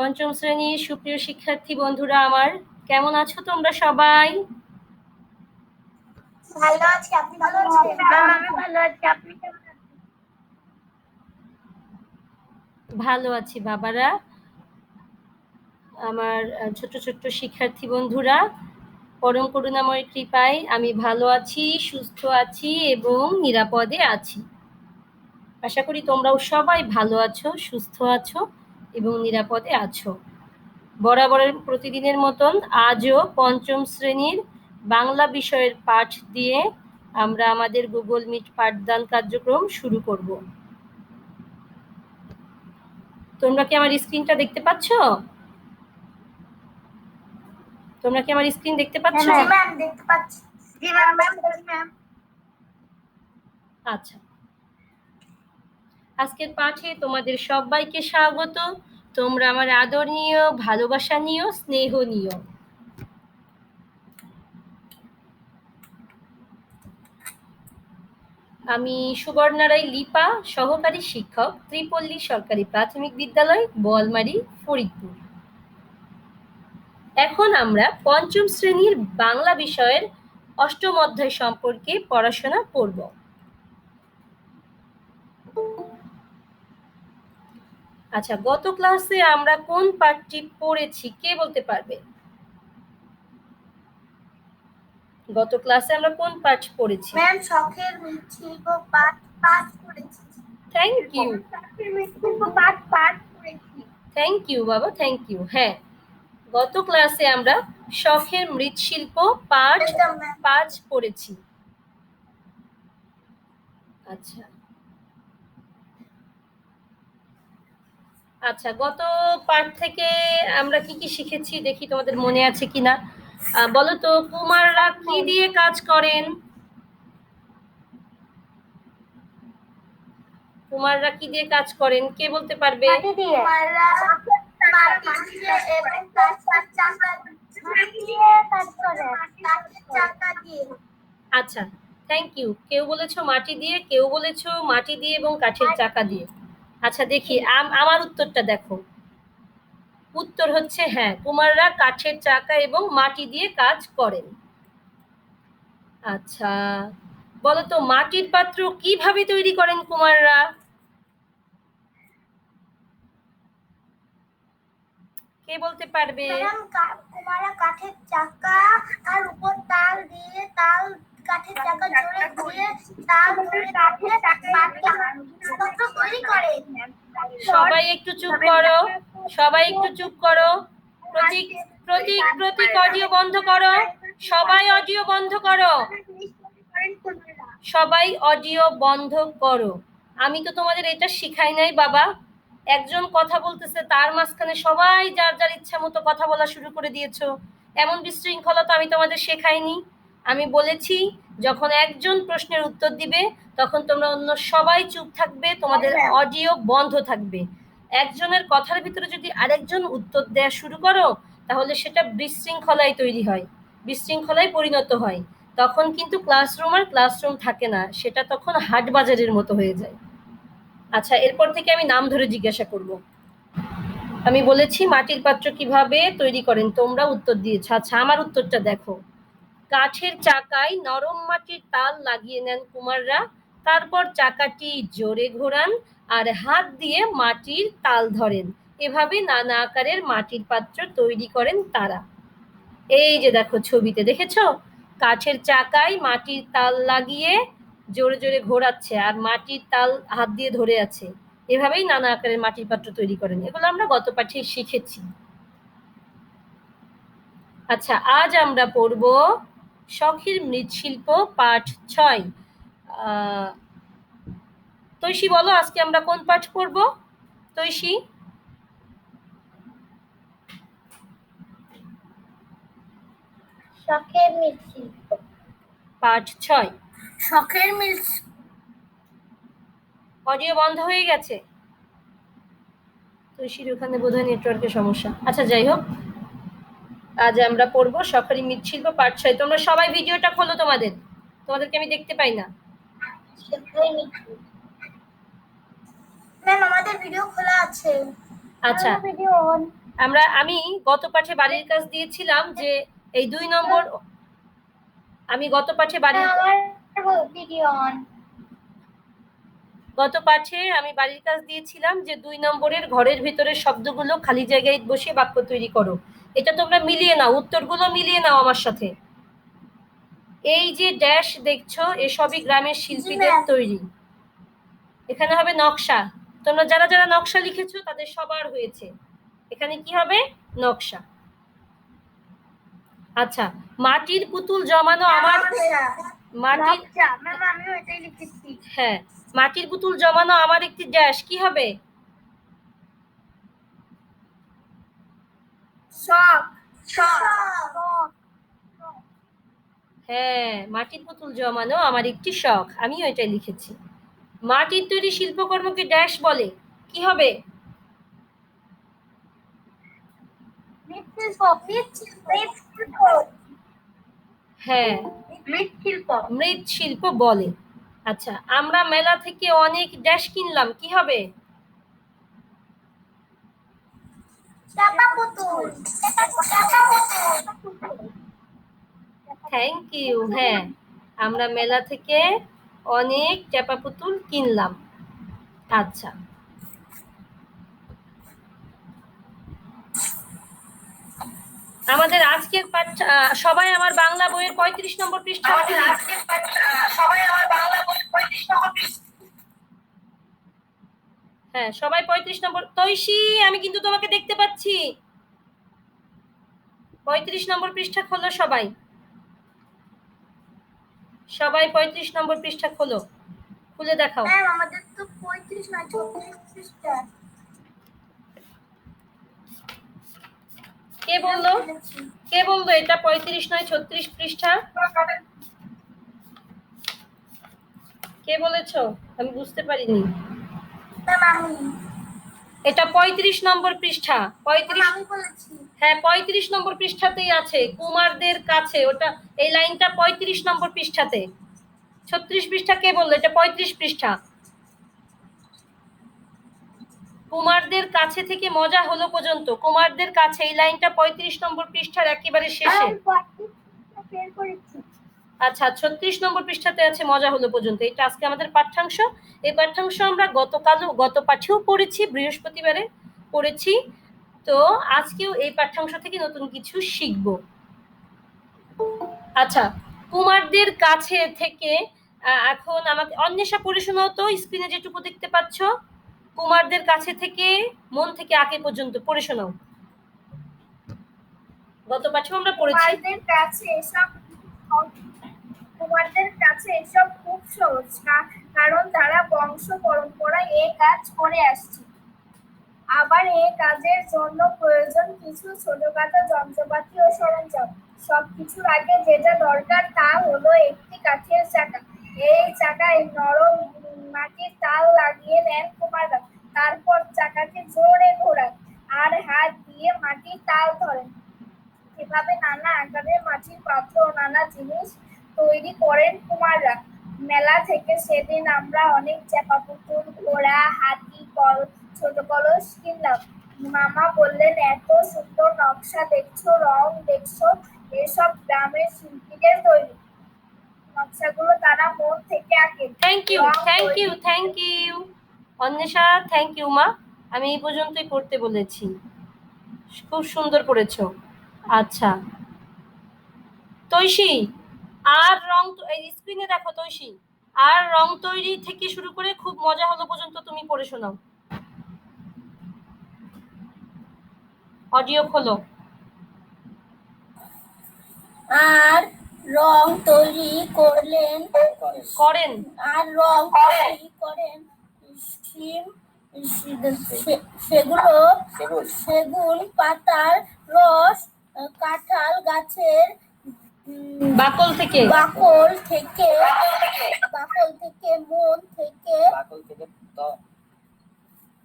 পঞ্চম শ্রেণির সুপ্রিয় শিক্ষার্থী বন্ধুরা আমার কেমন আছো তোমরা সবাই? ভালো আছি আপনি ভালো আছেন? আমি ভালো আছি আপনি কেমন আছেন? ভালো আছি বাবারা। আমার ছোট ছোট্ট শিক্ষার্থী বন্ধুরা পরম করুণাময় কৃপায় আমি ভালো আছি সুস্থ আছি এবং নিরাপদে আছি। আশা করি তোমরাও সবাই ভালো আছো সুস্থ আছো। এবং নিরাপদে আছো। বরাবরের প্রতিদিনের মতন আজও পঞ্চম শ্রেণির বাংলা বিষয়ের পাঠ দিয়ে আমরা আমাদের গুগল মিট পাঠদান কার্যক্রম শুরু করব। তোমরা কি আমার স্ক্রিনটা দেখতে পাচ্ছ? তোমরা কি আমার স্ক্রিন দেখতে পাচ্ছ? দেখতে পাচ্ছি। আচ্ছা। আজকের পাঠে তোমাদের সবাইকে স্বাগত। তোমরা আমার আদর নিও ভালোবাসা নিও স্নেহ নিও আমি সুবর্ণারায় লিপা, সহকারী শিক্ষক, ত্রিপল্লী সরকারি প্রাথমিক বিদ্যালয়, বোয়ালমারি, ফরিদপুর। এখন আমরা পঞ্চম শ্রেণির বাংলা বিষয়ের অষ্টম অধ্যায় সম্পর্কে পড়াশোনা করব। আচ্ছা গত ক্লাসে আমরা কোন পাঠটি পড়েছি? কে বলতে পারবে? গত ক্লাসে আমরা কোন পাঠ পড়েছি? ম্যাম শখের শিল্প পাঠ পাঠ করেছি। থ্যাংক ইউ শিল্প পাঠ পাঠ করেছি। থ্যাংক ইউ বাবা থ্যাংক ইউ হ্যাঁ গত ক্লাসে আমরা শখের মৃৎশিল্প পাঠ পাঁচ পড়েছি। আচ্ছা আচ্ছা গত পাঠ থেকে আমরা কি কি শিখেছি দেখি তোমাদের মনে আছে কিনা? বলো তো কুমাররা কি দিয়ে কাজ করেন? কুমাররা কি দিয়ে কাজ করেন? কে বলতে পারবে? আচ্ছা থ্যাংক ইউ কেউ বলেছ মাটি দিয়ে কেউ বলেছ মাটি দিয়ে এবং কাঠের চাকা দিয়ে। আচ্ছা দেখি। আম- আমার উত্তরটা দেখো। উত্তর হচ্ছে হ্যাঁ কুমাররা কাঠের চাকা এবং মাটি দিয়ে কাজ করেন। আচ্ছা বলতো, মাটির পাত্র কীভাবে তৈরি করেন কুমাররা? কে বলতে পারবে? ম্যাডাম কুমারা কাঠের চাকা আর উপর তাল দিয়ে, তাল কাঠের চাকা জোরে ঘুরে তাল ধরে কাঠে সবাই একটু চুপ করো। সবাই একটু চুপ করো। প্রতীক প্রতীক প্রতীক অডিও বন্ধ করো। সবাই অডিও বন্ধ করো। সবাই অডিও বন্ধ করো। আমি তো তোমাদের এটা শিখাই নাই, বাবা। একজন কথা বলতেছে, তার মাঝখানে সবাই যার যার ইচ্ছা মতো কথা বলা শুরু করে দিয়েছ। এমন বিশৃঙ্খলা তো আমি তোমাদের শেখাইনি। আমি বলেছি যখন একজন প্রশ্নের উত্তর দিবে তখন তোমরা অন্য সবাই চুপ থাকবে তোমাদের অডিও বন্ধ থাকবে। একজনের কথার ভিতরে যদি আরেকজন উত্তর দেওয়া শুরু করো তাহলে সেটা বিশৃঙ্খলায় তৈরি হয় বিশৃঙ্খলায় পরিণত হয়। তখন কিন্তু ক্লাসরুম আর ক্লাসরুম থাকে না সেটা তখন হাট বাজারের মতো হয়ে যায়। আচ্ছা এরপর থেকে আমি নাম ধরে জিজ্ঞাসা করব। আমি বলেছি মাটির পাত্র কীভাবে তৈরি করেন? তোমরা উত্তর দিয়েছ। আচ্ছা আমার উত্তরটা দেখো। কাঠের চাকায় নরম মাটির তাল লাগিয়ে নেন কুমাররা। তারপর চাকাটি জোরে ঘোরান আর হাত দিয়ে মাটির তাল ধরেন। এভাবে নানা আকারের মাটির পাত্র তৈরি করেন তারা। এই যে দেখো ছবিতে, দেখেছ? কাঠের চাকায় মাটির তাল লাগিয়ে জোরে জোরে ঘোরাচ্ছে আর মাটির তাল হাত দিয়ে ধরে আছে। এভাবেই নানা আকারের মাটির পাত্র তৈরি করেন। এগুলো আমরা গত পাঠে শিখেছি। আচ্ছা আজ আমরা পড়ব শখের মৃৎশিল্প পাঠ ছয়। তৈশী বলো আজকে আমরা কোন পাঠ পড়ব? তৈশী? শখের মৃৎশিল্প। পাঠ ছয়। শখের মিল অডিও বন্ধ হয়ে গেছে। তুলসীর ওখানে বোধহয় নেটওয়ার্কের সমস্যা। আচ্ছা যাই হোক। আজ আমরা পড়ব সরকারি মৃৎশিল্প পাঠ ছয়। তোমরা সবাই ভিডিওটা খোলো তোমাদের। তোমাদেরকে আমি দেখতে পাই না। ম্যাম আমাদের ভিডিও খোলা আছে। আচ্ছা। ভিডিও অন আমরা আমি গত পাঠে বাড়ির কাজ দিয়েছিলাম যে এই দুই নম্বর আমি গত পাঠে বাড়ির ভিডিও অন গত পাঠে আমি বাড়ির কাজ দিয়েছিলাম যে দুই নম্বরের ঘরের ভিতরের শব্দগুলো খালি জায়গায় বসে বাক্য তৈরি করো। এটা তোমরা মিলিয়ে নাও উত্তরগুলো মিলিয়ে নাও আমার সাথে। এই যে ড্যাশ দেখছ এসবই গ্রামের শিল্পীদের তৈরি। এখানে হবে নকশা। তোমরা যারা যারা নকশা লিখেছো তাদের সবার হয়েছে। এখানে কি হবে? নকশা। আচ্ছা মাটির পুতুল জমানো আমার মাটির ম্যাম আমিও এটাই লিখেছি হ্যাঁ মাটির পুতুল জমানো আমার একটি ড্যাশ কি হবে? শখ শখ। হ্যাঁ মাটির পুতুল জমানো আমার একটি শখ আমিও এটা লিখেছি। মাটির তৈরি শিল্পকর্মকে ড্যাশ বলে কি হবে? হ্যাঁ। মৃৎশিল্প। মৃৎশিল্প বলে। আচ্ছা আমরা মেলা থেকে অনেক ড্যাশ কিনলাম কি হবে? চাপা থ্যাংক ইউ হ্যাঁ। আমরা মেলা থেকে অনেক চাপা পুতুল কিনলাম। আচ্ছা। আমাদের আজকের পাঠ সবাই আমার বাংলা বইয়ের পঁয়ত্রিশ নম্বর পৃষ্ঠা সবাই আমার বাংলা বই পঁয়ত্রিশ নম্বর হ্যাঁ সবাই পঁয়ত্রিশ নম্বর তৈশি আমি কিন্তু তোমাকে দেখতে পাচ্ছি। পঁয়ত্রিশ নম্বর পৃষ্ঠা খোলো সবাই। সবাই পঁয়ত্রিশ নম্বর পৃষ্ঠা খোলো। খুলে দেখাও। আমাদের তো পঁয়ত্রিশ না চৌত্রিশটা কে বলল? কে বলল এটা পঁয়ত্রিশ নয় ছত্রিশ পৃষ্ঠা? কে বলেছ? আমি বুঝতে পারিনি। এটা পঁয়ত্রিশ নম্বর পৃষ্ঠা পঁয়ত্রিশ আমি বলেছি। হ্যাঁ পঁয়ত্রিশ নম্বর পৃষ্ঠাতেই আছে কুমারদের কাছে ওটা এই লাইনটা পঁয়ত্রিশ নম্বর পৃষ্ঠাতে। ছত্রিশ পৃষ্ঠা কে বলল? এটা পঁয়ত্রিশ পৃষ্ঠা। কুমারদের কাছে থেকে মজা হলো পর্যন্ত। কুমারদের কাছে এই লাইনটা পঁয়ত্রিশ নম্বর পৃষ্ঠার একেবারে শেষে। আচ্ছা ছত্রিশ নম্বর পৃষ্ঠাতে আছে, মজা হলো পর্যন্ত। এটা আজকে আমাদের পাঠ্যাংশ। এই পাঠ্যাংশ আমরা গতকালও, গত পাঠেও পড়েছি, বৃহস্পতিবারে পড়েছি। তো আজকেও এই পাঠ্যাংশ থেকে নতুন কিছু শিখব। আচ্ছা কুমারদের কাছে থেকে এখন আমাকে, অন্বেষা পড়ে শোনাও তো, স্ক্রিনে যেটুকু দেখতে পাচ্ছ। কুমারদের কাছে থেকে, মন থেকে আগে পর্যন্ত পড়ে শোনাও। গত পাঠেও আমরা পড়েছি। কাছে কুমারদের কাছে এসব খুব সহজ কারণ তারা বংশ পরম্পরায় এ কাজ করে আসছে। আবার এ কাজের জন্য প্রয়োজন কিছু ছোটখাটো যন্ত্রপাতি ও সরঞ্জাম। সবকিছুর আগে যেটা দরকার তা হলো একটি কাঠের চাকা। এই চাকায় নরম মাটির তাল লাগিয়ে নেন কুমাররা তারপর চাকাকে জোরে ঘোরান আর হাত দিয়ে মাটির তাল ধরেন। এভাবে নানা আকারের মাটির পাত্র নানা জিনিস তৈরি করেন কুমাররা। মেলা থেকে সেদিন আমরা অনেক চাপা পুতুল ঘোড়া হাতি কল ছোট কলস কিনলাম। মামা বললেন এত সুন্দর নকশা দেখছ রং দেখছ এসব গ্রামের শিল্পীদের তৈরি। নকশাগুলো তারা মন থেকে আঁকেন thank you thank you thank you Anwesha thank you মা। আমি এই পর্যন্তই পড়তে বলেছি। খুব সুন্দর পড়েছো আচ্ছা। তৈশি আর রং এই স্ক্রিনে দেখো তৈশি। আর রং তৈরি থেকে শুরু করে খুব মজা হলো পর্যন্ত তুমি পড়ে শোনাও। অডিও খোলো। আর রং তৈরি করলেন করেন। আর রং তৈরি করেন সেগুলো সেগুন পাতার রস কাঁঠাল গাছের বাকল থেকে? বাকল থেকে বাকল থেকে মন থেকে বাকল থেকে ত-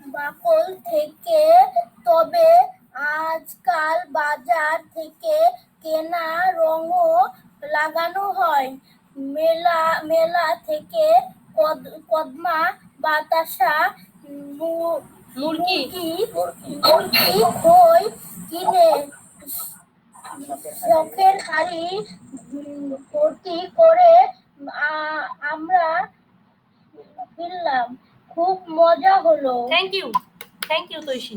বাকল থেকে তবে আজকাল বাজার থেকে কেনা রঙও লাগানো হয়। মেলা মেলা থেকে কদ- কদমা বাতাসা মুরগি। মুরগি খই কিনে শখের হাড়ি ভর্তি করে আমরা ফিরলাম। খুব মজা হলো। Thank you thank you Taishi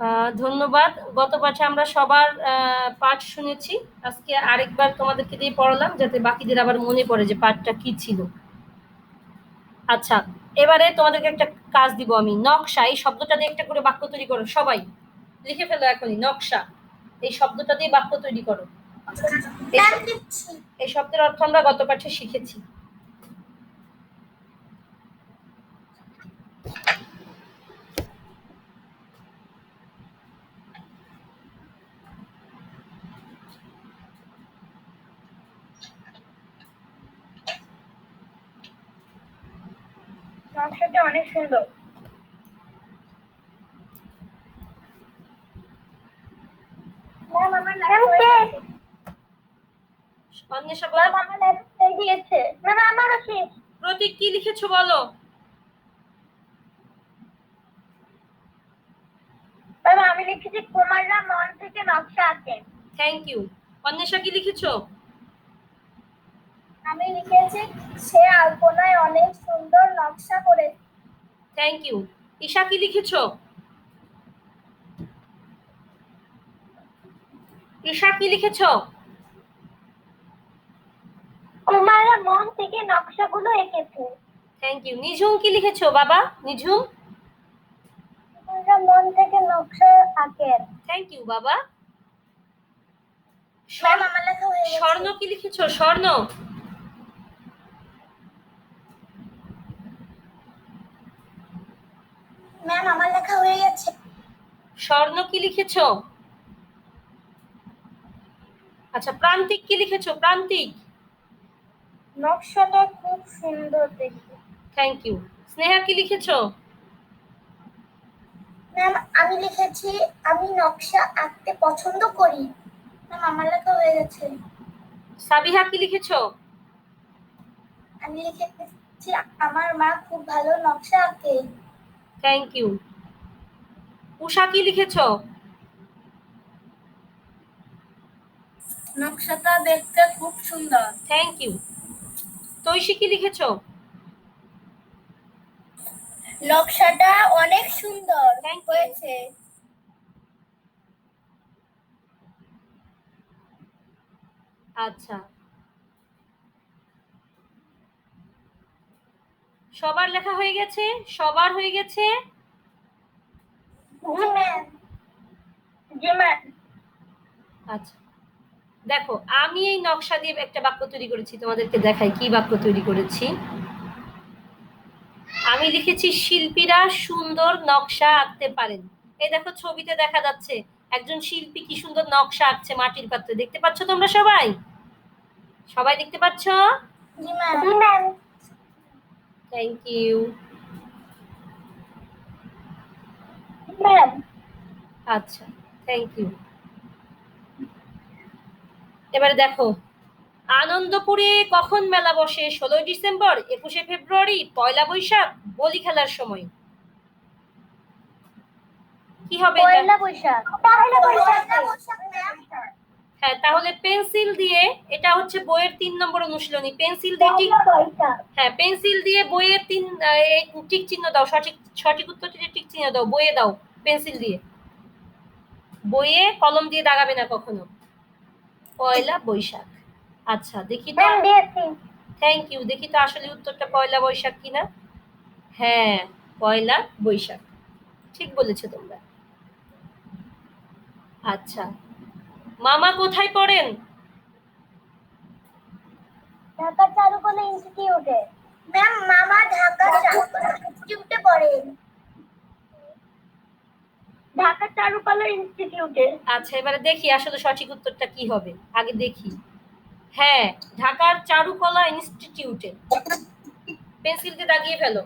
আহ, ধন্যবাদ। গত পাঠে আমরা সবার পাঠ শুনেছি। আজকে আরেকবার তোমাদেরকে দিয়ে পড়ালাম যাতে বাকিদের আবার মনে পড়ে যে পাঠটা কি ছিল। আচ্ছা এবারে তোমাদেরকে একটা কাজ দিব আমি। নকশা এই শব্দটা দিয়ে একটা করে বাক্য তৈরি করো সবাই। লিখে ফেলো এখনই নকশা। এই শব্দটা দিয়ে বাক্য তৈরি করো। এই শব্দের অর্থ আমরা গত পাঠে শিখেছি নকশাটা অনেক সুন্দর ম্যাম আমার লেখা হয়ে গেছে অন্বেষা ম্যাম বলো আমার লেখা হয়ে গিয়েছে ম্যাম আমারও শেষ। প্রতীক কি লিখেছো বলো? আমি লিখেছি কুমাররা মন থেকে নকশা আঁকেন থ্যাংক ইউ অন্বেষা কি লিখেছি? সে আলপনায় অনেক সুন্দর নকশা করে থ্যাংক ইউ ঈশা কি লিখেছো? ঈশা কি লিখেছো? কুমাররা মন থেকে নকশাগুলো এঁকেছে। থ্যাংক ইউ নিঝুম কি লিখেছো বাবা? নিঝুম কুমাররা মন থেকে নকশা আঁকেন থ্যাংক ইউ বাবা। স্বর্ণ কি লিখেছো? স্বর্ণ? ম্যাম আমার লেখা হয়ে গেছে। স্বর্ণ কি লিখেছো? আচ্ছা প্রান্তিক কি লিখেছো? প্রান্তিক। নকশাটা খুব সুন্দর দেখি থ্যাংক ইউ স্নেহা কি লিখেছো? ম্যাম আমি লিখেছি আমি নকশা আঁকতে পছন্দ করি। ম্যাম আমার লেখা হয়ে গেছে। সাবিহা কি লিখেছো? আমি লিখেছি আমার মা খুব ভালো নকশা আঁকে। থ্যাংক ইউ উষা কি লিখেছ? নকশাটা দেখতে খুব সুন্দর। থ্যাংক ইউ তৈশি কি লিখেছ? নকশাটা অনেক সুন্দর. হয়েছে। আচ্ছা। সবার লেখা হয়ে গেছে সবার হয়ে গেছে। আচ্ছা। দেখো আমি এই নকশা দিয়ে একটা বাক্য তৈরি করেছি তোমাদেরকে দেখাই কি বাক্য তৈরি করেছি। আমি লিখেছি শিল্পীরা সুন্দর নকশা আঁকতে পারেন। এই দেখো ছবিতে দেখা যাচ্ছে একজন শিল্পী কি সুন্দর নকশা আঁকছে মাটির পাত্রে। দেখতে পাচ্ছ তোমরা সবাই? সবাই দেখতে পাচ্ছ? জি ম্যাম থ্যাংক ইউ ম্যাম আচ্ছা থ্যাংক ইউ এবারে দেখো আনন্দপুরে কখন মেলা বসে? ষোলোই ডিসেম্বর একুশে ফেব্রুয়ারি পয়লা বৈশাখ বলি খেলার সময়। কি হবে পয়লা বৈশাখ। পয়লা বৈশাখ। হ্যাঁ তাহলে পেন্সিল দিয়ে এটা হচ্ছে বইয়ের তিন নম্বর অনুশীলনী। পেন্সিল দিয়ে বৈশাখ হ্যাঁ পেন্সিল দিয়ে বইয়ের তিন টিক চিহ্ন দাও সঠিক সঠিক উত্তরটি দিয়ে টিক চিহ্ন দাও বইয়ে দাও পেন্সিল দিয়ে। বইয়ে কলম দিয়ে দাগাবে না কখনো। পয়লা বৈশাখ। আচ্ছা দেখি তো থ্যাংক ইউ দেখি তো আসলে উত্তরটা পয়লা বৈশাখ কিনা। হ্যাঁ পয়লা বৈশাখ। ঠিক বলেছ তোমরা। আচ্ছা। মামা কোথায় পড়েন? ঢাকা চারুকলা ইনস্টিটিউটে। ম্যাম মামা ঢাকা চারুকলা ইনস্টিটিউটে পড়েন। ঢাকা চারুকলা ইনস্টিটিউটে। আচ্ছা এবারে দেখি আসলে সঠিক উত্তরটা কি হবে। আগে দেখি। হ্যাঁ ঢাকার চারুকলা ইনস্টিটিউটে। পেন্সিল দিয়ে দাগিয়ে ফেলো।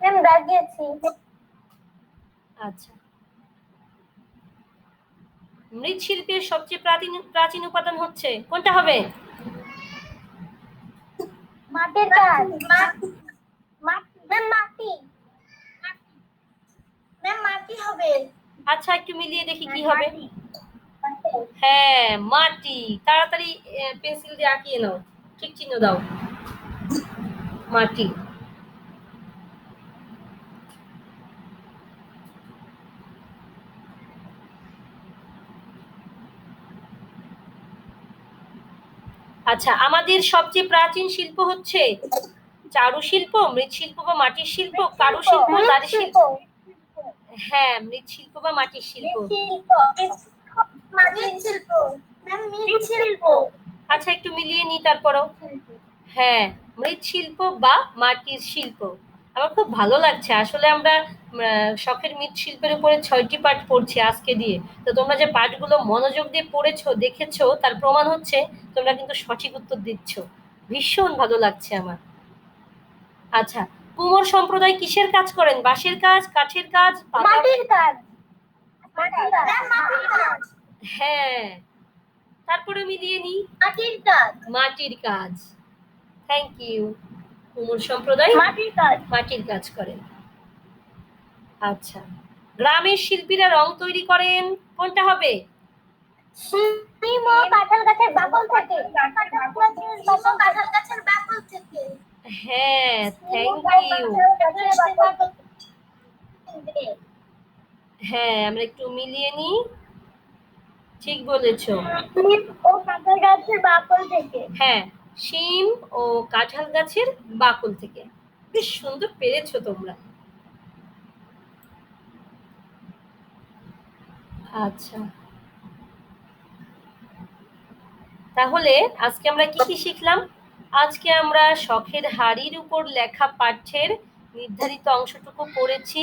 ম্যাম দাগিয়েছি। আচ্ছা। মৃৎশিল্পের সবচেয়ে প্রাচীন প্রাচীন উপাদান হচ্ছে কোনটা হবে? মাটির কাজ। মাটি। মাটি হবে। আচ্ছা একটু মিলিয়ে দেখি কি হবে। হ্যাঁ মাটি। তাড়াতাড়ি পেন্সিল দিয়ে আঁকিয়ে নাও। ঠিক চিহ্ন দাও। মাটি। আচ্ছা আমাদের সবচেয়ে প্রাচীন শিল্প হচ্ছে চারুশিল্প মৃৎশিল্প বা মাটির শিল্প? কারুশিল্প দাড়ি শিল্প হ্যাঁ মৃৎশিল্প বা মাটির শিল্প। শিল্প আচ্ছা একটু মিলিয়ে নিই তারপরও। হ্যাঁ মৃৎশিল্প বা মাটির শিল্প। আমার খুব ভালো লাগছে। আসলে আমরা শখের মৃৎশিল্পের উপরে ছয়টি পাঠ পড়ছি আজকে দিয়ে। তো তোমরা যে পাঠগুলো মনোযোগ দিয়ে পড়েছো দেখেছ তার প্রমাণ হচ্ছে তোমরা কিন্তু সঠিক উত্তর দিচ্ছ। ভীষণ ভালো লাগছে আমার। আচ্ছা কুমোর সম্প্রদায় কিসের কাজ করেন? বাঁশের কাজ কাঠের কাজ মাটির কাজ। মাটির কাজ। হ্যাঁ তারপরে মিলিয়ে নিই। মাটির কাজ। মাটির কাজ। থ্যাংক ইউ কুমোর সম্প্রদায় মাটির কাজ। মাটির কাজ করেন। আচ্ছা। গ্রামের শিল্পীরা রং তৈরি করেন কোনটা হবে? কাঁঠাল গাছের বাকল থেকে। কাঁঠাল গাছের বাকল কাঁঠাল গাছের বাকল থেকে। হ্যাঁ থ্যাংক ইউ হ্যাঁ আমরা একটু মিলিয়ে নিই ঠিক বলেছ। ও কাঁঠাল গাছের বাকল থেকে। হ্যাঁ। শিম ও কাঁঠাল গাছের বাকল থেকে। বেশ সুন্দর পেরেছ তোমরা। আচ্ছা। তাহলে আজকে আমরা কি কি শিখলাম? আজকে আমরা শখের হাড়ির উপর লেখা পাঠ্যের নির্ধারিত অংশটুকু পড়েছি,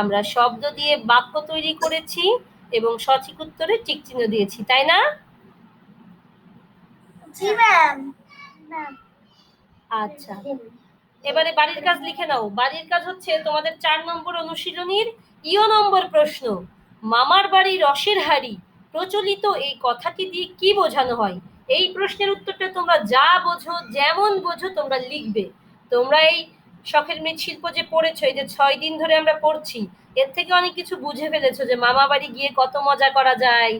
আমরা শব্দ দিয়ে বাক্য তৈরি করেছি এবং সঠিক উত্তরে টিক চিহ্ন দিয়েছি, তাই না? জি ম্যাম আচ্ছা। এবারে বাড়ির কাজ লিখে নাও। বাড়ির কাজ হচ্ছে তোমাদের চার নম্বর অনুশীলনীর ইও নম্বর প্রশ্ন। মামার বাড়ি রসের হাড়ি। প্রচলিত এই কথাটি দিয়ে কি বোঝানো হয়? এই প্রশ্নের উত্তরটা তোমরা যা বোঝো, যেমন বোঝো, তোমরা লিখবে। তোমরা এই শখের মৃৎশিল্প যে পড়েছো, এই যে ছয় দিন ধরে আমরা পড়ছি, এর থেকে অনেক কিছু বুঝে ফেলেছো যে মামা বাড়ি গিয়ে কত মজা করা যায়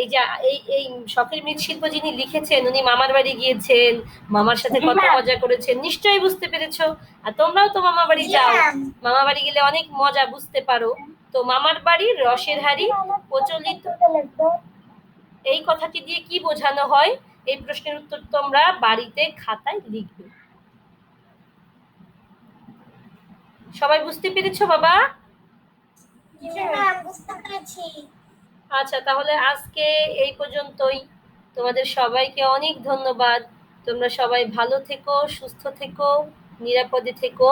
এই যে এই এই শখের মৃৎশিল্প যিনি লিখেছেন উনি মামার বাড়ি গিয়েছেন মামার সাথে কত হ্যাঁ। মজা করেছেন নিশ্চয়ই বুঝতে পেরেছ। আর তোমরাও তো মামা বাড়ি যাও। মামা বাড়ি গেলে অনেক মজা বুঝতে পারো। তো মামার বাড়ির রসের হাড়ি প্রচলিত। এই কথাটি দিয়ে কি বোঝানো হয়? এই প্রশ্নের উত্তর তোমরা বাড়িতে খাতায় লিখবে। সবাই বুঝতে পেরেছ বাবা? বুঝতে পেরেছি। আচ্ছা তাহলে আজকে এই পর্যন্তই। তোমাদের সবাইকে অনেক ধন্যবাদ। তোমরা সবাই ভালো থেকো, সুস্থ থেকো, নিরাপদে থেকো।